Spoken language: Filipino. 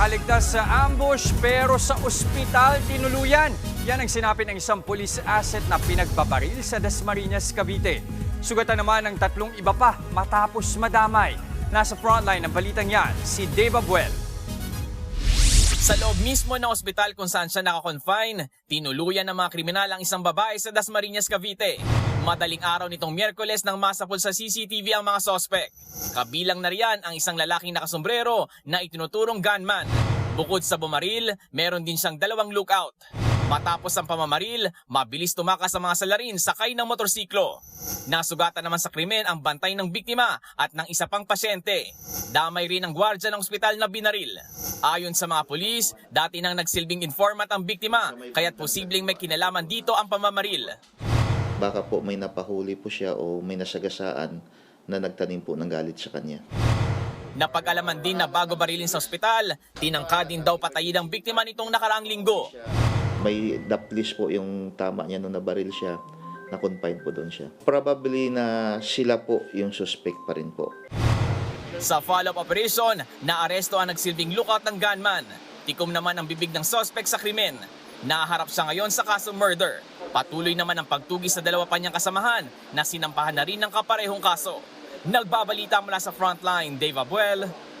Nakaligtas sa ambush pero sa ospital tinuluyan. Yan ang sinabi ng isang police asset na pinagbabaril sa Dasmariñas, Cavite. Sugatan naman ng tatlong iba pa matapos madamay. Nasa frontline ng balitang yan, si Dave Abuel. Sa loob mismo ng ospital kung saan siya nakakonfine, tinuluyan ng mga kriminal ang isang babae sa Dasmariñas, Cavite. Madaling araw nitong Miyerkules nang masapul sa CCTV ang mga sospek. Kabilang na riyan ang isang lalaking nakasombrero na itinuturong gunman. Bukod sa bumaril, meron din siyang dalawang lookout. Matapos ang pamamaril, mabilis tumakas sa mga salarin sakay ng motorsiklo. Nasugatan naman sa krimen ang bantay ng biktima at ng isa pang pasyente. Damay rin ang gwardya ng ospital na binaril. Ayon sa mga pulis, dati nang nagsilbing informant ang biktima, kaya't posibleng may kinalaman dito ang pamamaril. baka po may napahuli po siya o may nasagasaan na nagtanim po ng galit sa kanya. Napag-alaman din na bago barilin sa ospital, tinangka din daw patayin ang biktima nitong nakaraang linggo. May daplis po yung tama niya nung nabaril siya, na-confine po doon siya. Probably na sila po yung suspect pa rin po. Sa follow-up operation, naaresto ang nagsilbing lookout ng gunman. Tikom naman ang bibig ng suspect sa krimen. Naharap siya ngayon sa kaso murder. Patuloy naman ang pagtugis sa dalawa pa niyang kasamahan na sinampahan na rin ng kaparehong kaso. Nagbabalita mula sa frontline, Dave Abuel,